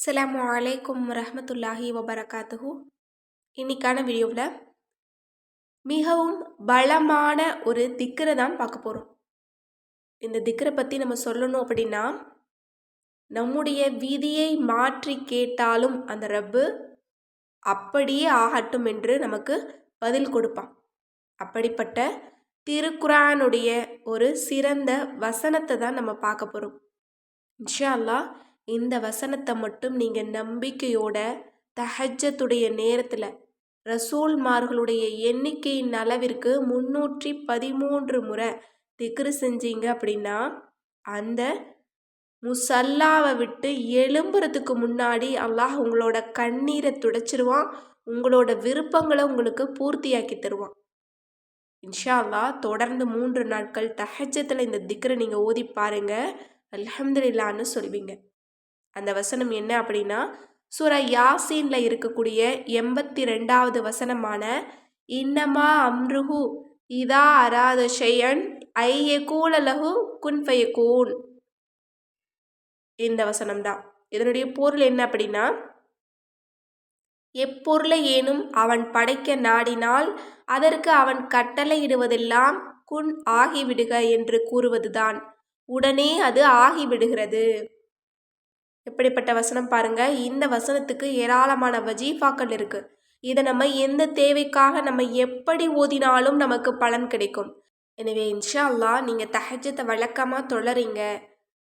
அஸ்ஸலாமு அலைக்கும் ரஹமத்துல்லாஹி வபரகாத்துஹு. இன்னைக்கான வீடியோவில் மிகவும் பலமான ஒரு திக்கரை தான் பார்க்க போகிறோம் இந்த திக்கரை பற்றி நம்ம சொல்லணும் அப்படின்னா நம்முடைய விதியை மாற்றி கேட்டாலும் அந்த ரப்பு அப்படியே ஆகட்டும் என்று நமக்கு பதில் கொடுப்பான். அப்படிப்பட்ட திருக்குரானுடைய ஒரு சிறந்த வசனத்தை தான் நம்ம பார்க்க போகிறோம் இன்ஷா அல்லாஹ் இந்த வசனத்தை மட்டும் நீங்கள் நம்பிக்கையோட தஹஜத்துடைய நேரத்தில் ரசூல்மார்களுடைய எண்ணிக்கையின் அளவிற்கு முன்னூற்றி பதிமூன்று முறை திக்ரு செஞ்சீங்க அப்படின்னா அந்த முசல்லாவை விட்டு எழும்புறதுக்கு முன்னாடி அல்லாஹ் உங்களோட கண்ணீரை துடைச்சிருவான் உங்களோட விருப்பங்களை உங்களுக்கு பூர்த்தியாக்கி தருவான். இன்ஷா அல்லாஹ் தொடர்ந்து மூன்று நாட்கள் தஹஜத்தில் இந்த திக்ரை நீங்கள் ஓதி பாருங்க. அலமதுல்லான்னு சொல்வீங்க. அந்த வசனம் என்ன அப்படின்னா சூரா யாசீனில் இருக்கக்கூடிய எண்பத்தி ரெண்டாவது வசனமான இன்னமா அம்ருஹு இதா அராத ஷெயன் ஐய கூலலகு குன்ஃபயக்கூன் இந்த வசனம்தான். இதனுடைய பொருள் என்ன அப்படின்னா எப்பொருளை ஏனும் அவன் படைக்க நாடினால் அதற்கு அவன் கட்டளையிடுவதெல்லாம் குன் ஆகிவிடுக என்று கூறுவதுதான். உடனே அது ஆகிவிடுகிறது. எப்படிப்பட்ட வசனம் பாருங்க. இந்த வசனத்துக்கு ஏராளமான வஜீஃபாக்கள் இருக்கு. இதை நம்ம எந்த தேவைக்காக நம்ம எப்படி ஓதினாலும் நமக்கு பலன் கிடைக்கும். எனவே இன்ஷா அல்லா நீங்கள் தஹஜத்தை வழக்கமாக தொழறீங்க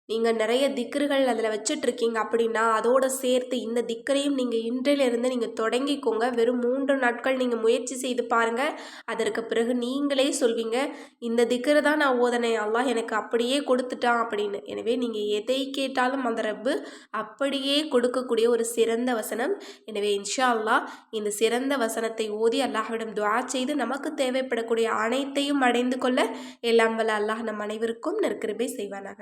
நீங்கள் நிறைய திக்கர்கள் அதில் வச்சிட்ருக்கீங்க அப்படின்னா அதோடு சேர்த்து இந்த திக்கரையும் நீங்கள் இன்றிலிருந்து நீங்கள் தொடங்கிக்கோங்க. வெறும் மூன்று நாட்கள் நீங்கள் முயற்சி செய்து பாருங்கள் அதற்கு பிறகு நீங்களே சொல்வீங்க இந்த திக்கரை தான் நான் ஓதனேன். அல்லாஹ் எனக்கு அப்படியே கொடுத்துட்டான் அப்படின்னு. எனவே நீங்கள் எதை கேட்டாலும் அந்த ரப்பு அப்படியே கொடுக்கக்கூடிய ஒரு சிறந்த வசனம். எனவே இன்ஷா அல்லாஹ் இந்த சிறந்த வசனத்தை ஓதி அல்லாஹ்விடம் துவா செய்து நமக்கு தேவைப்படக்கூடிய அனைத்தையும் அடைந்து கொள்ள எல்லாம் வல்ல அல்லாஹ் நம் அனைவருக்கும் நெருக்கிருபை செய்வானாக.